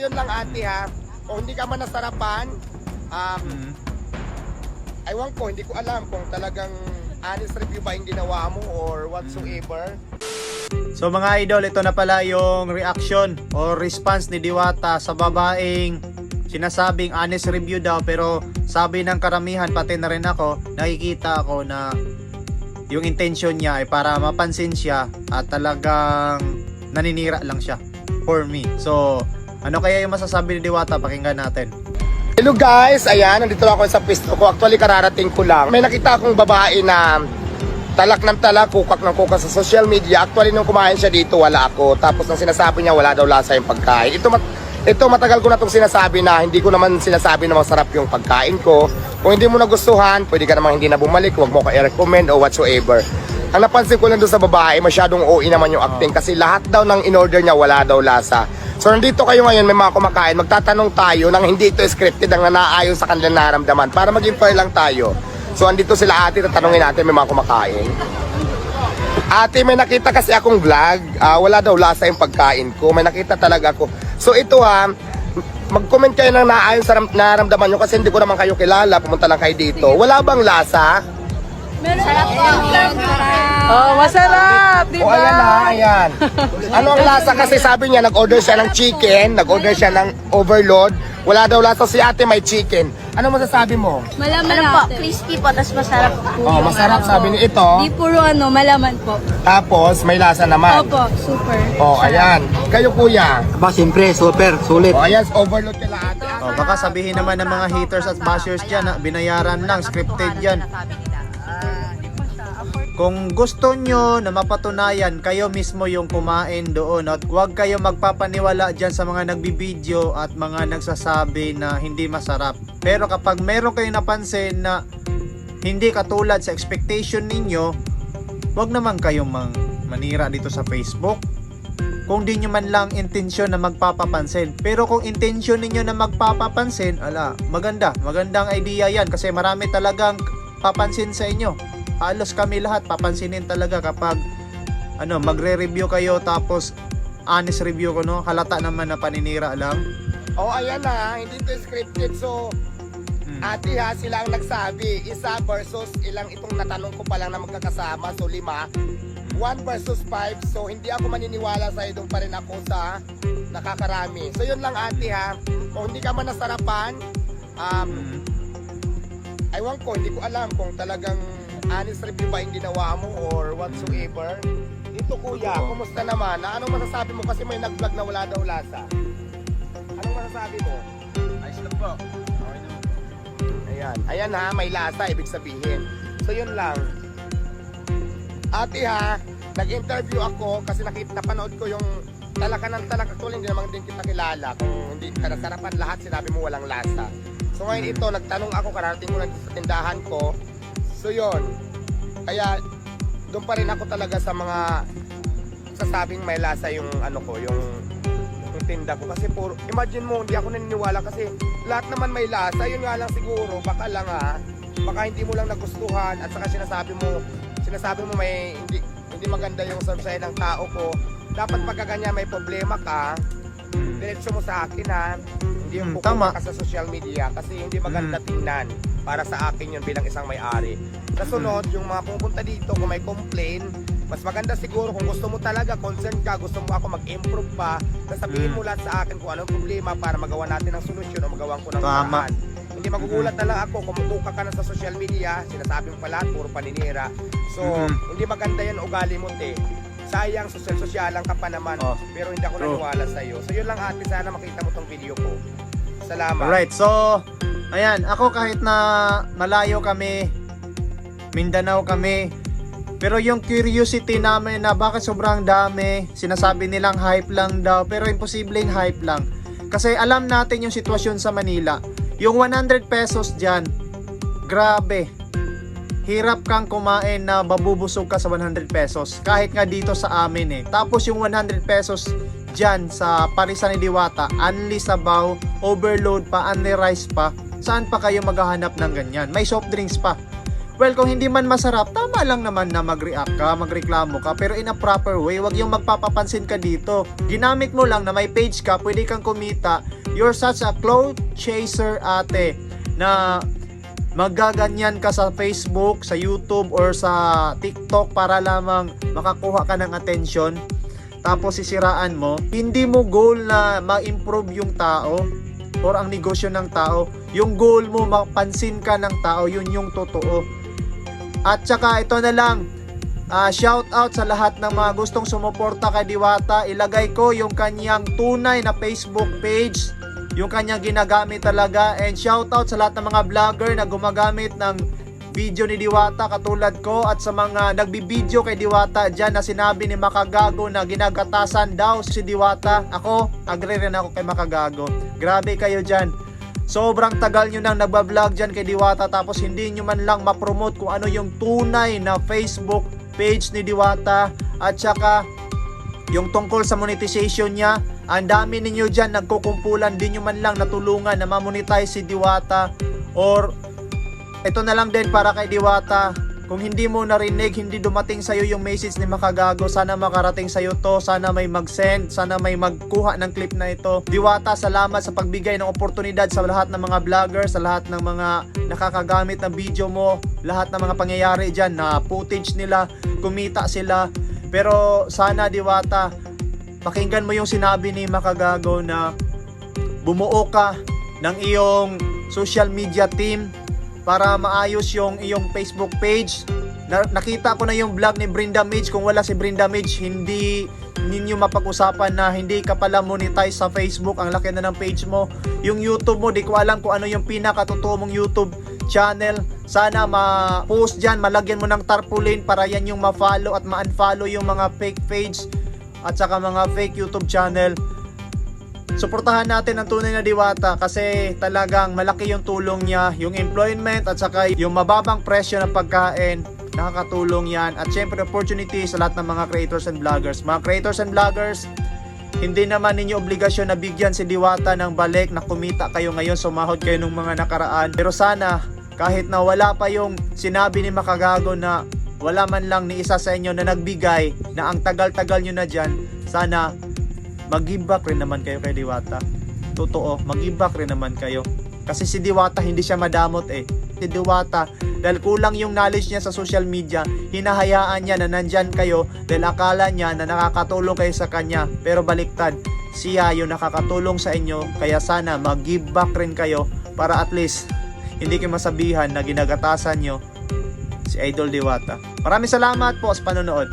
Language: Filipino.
Yun lang ate ha. Kung hindi ka man nasarapan, um, Mm. aywan ko, hindi ko alam kung talagang honest review ba yung ginawa mo or whatsoever. So mga idol, ito na pala yung reaction or response ni Diwata sa babaeng sinasabing honest review daw pero sabi ng karamihan pati na rin ako nakikita ako na yung intention niya ay para mapansin siya at talagang naninira lang siya for me. So ano kaya yung masasabi ni Diwata? Pakinggan natin. Hello guys, ayan, nandito ako sa pisto ko. Actually, kararating ko lang. May nakita akong babae na talak ng talak, kukak ng kukak sa social media. Actually, nung kumain siya dito, wala ako. Tapos, nang sinasabi niya, wala daw lasa yung pagkain. Ito, mat- ito matagal ko na itong sinasabi na hindi ko naman sinasabi na masarap yung pagkain ko. Kung hindi mo nagustuhan, pwede ka namang hindi na bumalik, huwag mo ka i-recommend o whatsoever. Ang napansin ko lang doon sa babae, masyadong OA naman yung acting kasi lahat daw ng in-order niya wala daw lasa. So nandito kayo ngayon, may mga kumakain, magtatanong tayo nang hindi ito scripted, ang naayon sa kanilang nararamdaman para maging fair lang tayo. So andito sila ate, tatanungin natin may mga kumakain. Ate, may nakita kasi akong vlog, ah, wala daw lasa yung pagkain ko, may nakita talaga ako. So ito ha, mag-comment kayo ng naayon sa ram- nararamdaman nyo kasi hindi ko naman kayo kilala, pumunta lang kayo dito. Wala bang lasa? Sarap po. Oh, masarap, di O ba? ayan na, ayan. Ano ang lasa kasi sabi niya, nag-order siya ng chicken, nag-order siya ng overload. Wala daw lasa si ate may chicken. Ano masasabi mo? Malaman ano po, crispy po, tapos masarap po. Oh, masarap sabi ni ito. Di puro ano, malaman po. Tapos may lasa naman. Opo, super. Oh, ayan. Kayo kuya. Aba, siyempre, super, sulit. Oh, ayan, overload kila ate. O, baka sabihin naman ng mga haters at bashers dyan na binayaran lang, scripted yan. Kung gusto nyo na mapatunayan, kayo mismo yung kumain doon at huwag kayo magpapaniwala dyan sa mga nagbibideo at mga nagsasabi na hindi masarap. Pero kapag meron kayong napansin na hindi katulad sa expectation ninyo, huwag naman kayong mang manira dito sa Facebook. Kung di nyo man lang intensyon na magpapapansin. Pero kung intensyon ninyo na magpapapansin, ala, maganda. Magandang idea yan kasi marami talagang papansin sa inyo. Halos kami lahat papansinin talaga kapag ano, magre-review kayo tapos honest review ko no, halata naman na paninira lang. Oh, ayan na, hindi to scripted. So, Hmm. ate ha, sila ang nagsabi. Isa versus ilang itong natanong ko pa lang na magkakasama. So, lima. 1 versus 5. So, hindi ako maniniwala sa doon pa rin ako sa nakakarami. So, yun lang ate ha. Kung hindi ka man nasarapan, um, Hmm. aywan ko, hindi ko alam kung talagang honest review ba yung ginawa mo or whatsoever. Dito kuya, kumusta naman? Na anong masasabi mo? Kasi may nag-vlog na wala daw lasa. Anong masasabi mo? Ayos lang po. Ayan. Ayan ha, may lasa, ibig sabihin. So yun lang. Ate ha, nag-interview ako kasi nakita, napanood ko yung talaka ng talaka. Actually, hindi naman din kita kilala. Kung hindi ka nasarapan lahat, sinabi mo walang lasa. So ngayon ito, nagtanong ako, karating ko lang sa tindahan ko. So yun. Kaya, doon pa rin ako talaga sa mga sasabing may lasa yung ano ko, yung yung tinda ko. Kasi puro imagine mo hindi ako naniniwala kasi lahat naman may lasa. Yun nga lang siguro baka lang ha baka hindi mo lang nagustuhan at saka sinasabi mo sinasabi mo may hindi hindi maganda yung serve sa'yo ng tao ko. Dapat pagka ganyan may problema ka diretso mo sa akin ha hindi yung Hmm, pupunta tama. ka sa social media kasi hindi maganda tingnan para sa akin yun bilang isang may-ari. Kasunod yung mga pupunta dito kung may complain mas maganda siguro kung gusto mo talaga concern ka gusto mo ako mag-improve pa sasabihin Mm. mo lahat sa akin kung anong problema para magawa natin ng solusyon o magawa ko ng Tama. paraan. Hindi magugulat na lang ako kung mutuka ka na sa social media sinasabi mo pa lahat puro paninira. So Mhm. hindi maganda yan ugali mo te. Sayang social sosyalan ka pa naman Oh, pero hindi ako true. naniwala sa iyo so yun lang ate sana makita mo tong video ko. Salamat. Alright, so ayan, ako kahit na malayo kami, Mindanao kami, pero yung curiosity namin na bakit sobrang dami, sinasabi nilang hype lang daw, pero imposibleng hype lang. Kasi alam natin yung sitwasyon sa Manila. Yung 100 pesos dyan, grabe. Hirap kang kumain na babubusog ka sa 100 pesos. Kahit nga dito sa amin eh. Tapos yung 100 pesos dyan sa Parisan ni Diwata, unli sabaw, overload pa, unli rice pa. Saan pa kayo maghahanap ng ganyan? May soft drinks pa. Well, kung hindi man masarap, tama lang naman na mag-react ka, magreklamo ka, pero in a proper way, wag yung magpapapansin ka dito. Ginamit mo lang na may page ka, pwede kang kumita. You're such a cloud chaser ate na magaganyan ka sa Facebook, sa YouTube, or sa TikTok para lamang makakuha ka ng attention tapos sisiraan mo, hindi mo goal na ma-improve yung tao or ang negosyo ng tao. Yung goal mo, mapansin ka ng tao, yun yung totoo. At saka ito na lang, ah, shout out sa lahat ng mga gustong sumuporta kay Diwata. Ilagay ko yung kanyang tunay na Facebook page, yung kanyang ginagamit talaga. And shout out sa lahat ng mga vlogger na gumagamit ng video ni Diwata katulad ko at sa mga nagbibideo kay Diwata dyan na sinabi ni Makagago na ginagatasan daw si Diwata. Ako, agree rin ako kay Makagago. Grabe kayo dyan. Sobrang tagal nyo nang nagbablog dyan kay Diwata tapos hindi nyo man lang mapromote kung ano yung tunay na Facebook page ni Diwata at saka yung tungkol sa monetization niya. Ang dami ninyo dyan nagkukumpulan, di nyo man lang natulungan na mamonetize si Diwata or ito na lang din para kay Diwata. Kung hindi mo narinig, hindi dumating sa'yo yung message ni Makagago, sana makarating sa'yo to, sana may mag-send, sana may magkuha ng clip na ito. Diwata, salamat sa pagbigay ng oportunidad sa lahat ng mga vlogger, sa lahat ng mga nakakagamit ng video mo, lahat ng mga pangyayari dyan na footage nila, kumita sila. Pero sana Diwata, pakinggan mo yung sinabi ni Makagago na bumuo ka ng iyong social media team para maayos yung iyong Facebook page. Na, nakita ko na yung vlog ni Brenda Midge. Kung wala si Brenda Midge, hindi ninyo mapag-usapan na hindi ka pala monetize sa Facebook. Ang laki na ng page mo. Yung YouTube mo, di ko alam kung ano yung pinakatotoo mong YouTube channel. Sana ma-post dyan, malagyan mo ng tarpaulin para yan yung ma-follow at ma-unfollow yung mga fake page at saka mga fake YouTube channel suportahan natin ang tunay na diwata kasi talagang malaki yung tulong niya, yung employment at saka yung mababang presyo ng pagkain, nakakatulong yan. At syempre opportunity sa lahat ng mga creators and vloggers. Mga creators and vloggers, hindi naman ninyo obligasyon na bigyan si Diwata ng balik na kumita kayo ngayon, sumahod kayo ng mga nakaraan. Pero sana, kahit na wala pa yung sinabi ni Makagago na wala man lang ni isa sa inyo na nagbigay na ang tagal-tagal nyo na dyan, sana mag-give back rin naman kayo kay Diwata. Totoo, mag-give back rin naman kayo. Kasi si Diwata hindi siya madamot eh. Si Diwata, dahil kulang yung knowledge niya sa social media, hinahayaan niya na nandyan kayo dahil akala niya na nakakatulong kayo sa kanya. Pero baliktad, siya yung nakakatulong sa inyo. Kaya sana mag-give back rin kayo para at least hindi kayo masabihan na ginagatasan nyo si Idol Diwata. Maraming salamat po sa panonood.